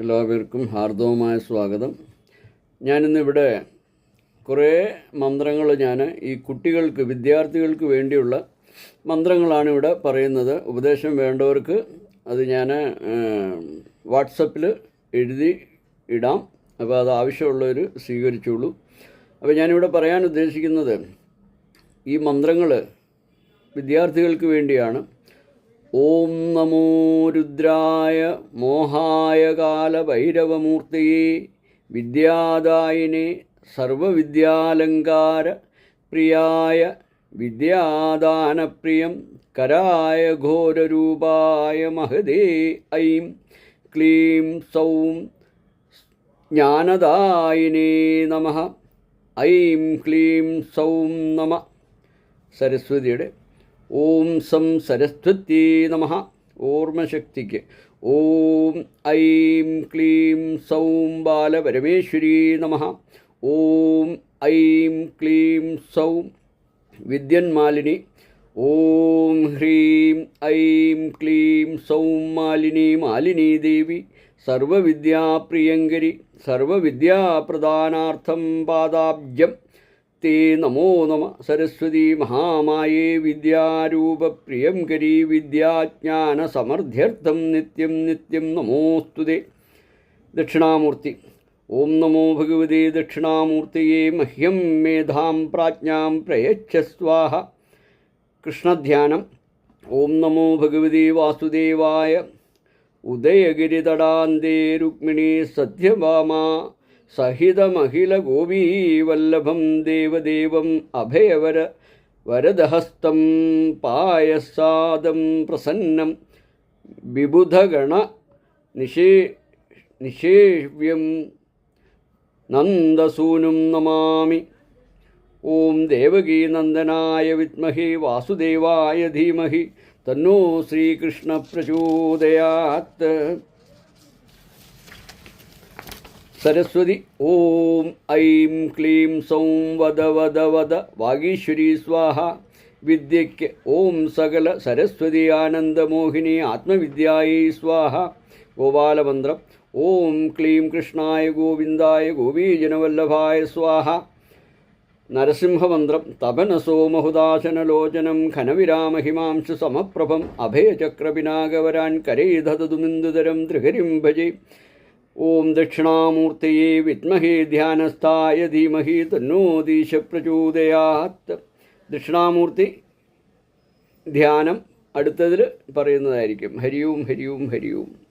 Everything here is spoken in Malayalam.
എല്ലാവർക്കും ഹാർദവമായ സ്വാഗതം. ഞാനിന്നിവിടെ കുറേ മന്ത്രങ്ങൾ ഞാൻ ഈ കുട്ടികൾക്ക് വിദ്യാർത്ഥികൾക്ക് വേണ്ടിയുള്ള മന്ത്രങ്ങളാണ് ഇവിടെ പറയുന്നത്. ഉപദേശം വേണ്ടവർക്ക് അത് ഞാൻ വാട്സപ്പിൽ എഴുതി ഇടാം. അപ്പോൾ അത് ആവശ്യമുള്ളവർ സ്വീകരിച്ചോളൂ. അപ്പോൾ ഞാനിവിടെ പറയാൻ ഉദ്ദേശിക്കുന്നത് ഈ മന്ത്രങ്ങൾ വിദ്യാർത്ഥികൾക്ക് വേണ്ടിയാണ്. ഓം നമോ രുദ്രായ മോഹായ കാലഭൈരവമൂർത്തിയെ വിദ്യാദായിനെ സർവവിദ്യാലങ്കാര പ്രിയായ വിദ്യാദാനപ്രിയം കരായ ഘോരരൂപായ മഹദേ ഐം. ക്ലീം സൗം ജ്ഞാനദായിനേ നമ. ഐം ക്ലീം സൗം നമ. സരസ്വതിയുടെ ഓം സം സരസ്വതി നമ. ഓർമ്മശക്തിക്ക്. ഓം ഐം ക്ലീം സൗം ബാലപരമേശ്വരി നമ. ഓം ഐം ക്ലീം സൗം വിദ്യന്മാലിനി. ഓം ഹ്രീം ഐം ക്ലീം സൗം മാലിനി മാലിനി ദേവി. സർവവിദ്യാപ്രിയങ്കരി സർവവിദ്യാപ്രദാനാർത്ഥം പാദാബ്ജം. തേ നമോ നമ. സരസ്വതീ മഹാമായേ വിദ്യാരൂപ്രിയം കരീ വിദ്യാജ്ഞാനസമർഥ്യർത്ഥം നിത്യം നിത്യം നമോസ്തു ദക്ഷിണാമൂർത്തി. ഓം നമോ ഭഗവതേ ദക്ഷിണാമൂർത്തിയെ മഹ്യം മേധാം പ്രാജ്ഞാം പ്രയച്ഛ സ്വാഹ. കൃഷ്ണധ്യാനം. ഓം നമോ ഭഗവതേ വാസുദേവായ. ഉദയഗിരിതടാന്തേ രുക്മിണി സത്യഭാമ സഹിതമഖിലഗോപീവല്ലഭം ദേവദേവം അഭയവര വരദഹസ്തം പായസാദം പ്രസന്നം വിബുധഗണ നിഷേ നിഷേവ്യം നന്ദസൂനും നമാമി. ഓം ദേവകീനന്ദനായ വിദ്മഹി വാസുദേവായ ധീമഹി. തന്നോ ശ്രീകൃഷ്ണ പ്രചോദയാത്ത് സരസ്വതി ഓം ഐം ക്ലീം സൗം വദ വദ വദ വാഗീശ്വരി സ്വാഹ. വിദ്യയ്ക്ക് ഓം സകല സരസ്വതി ആനന്ദമോഹിനി ആത്മവിദ്യായി സ്വാഹ. ഗോപാലമന്ത്രം ഓം ക്ലീം കൃഷ്ണായ ഗോവിന്ദായ ഗോപീജനവല്ലഭായ സ്വാഹ. നരസിംഹമന്ത്രം തപനസോമഹുദാശനലോചനം ഘനവിരാമഹിമാംശു സമപ്രഭം അഭയചക്രപിനാഗവരാൻ കരൈധതുമിന്ദുതരം ത്രിഹരിം ഭജേ. ഓം ദക്ഷിണാമൂർത്തയെ വിദ്മഹേ ധ്യാനസ്ഥായ ധീമഹി തന്നോ ദീശ പ്രചോദയാത്ത് ദക്ഷിണാമൂർത്തി ധ്യാനം അടുത്തതിൽ പറയുന്നതായിരിക്കും. ഹരിയും ഹരിയും ഹരിയും.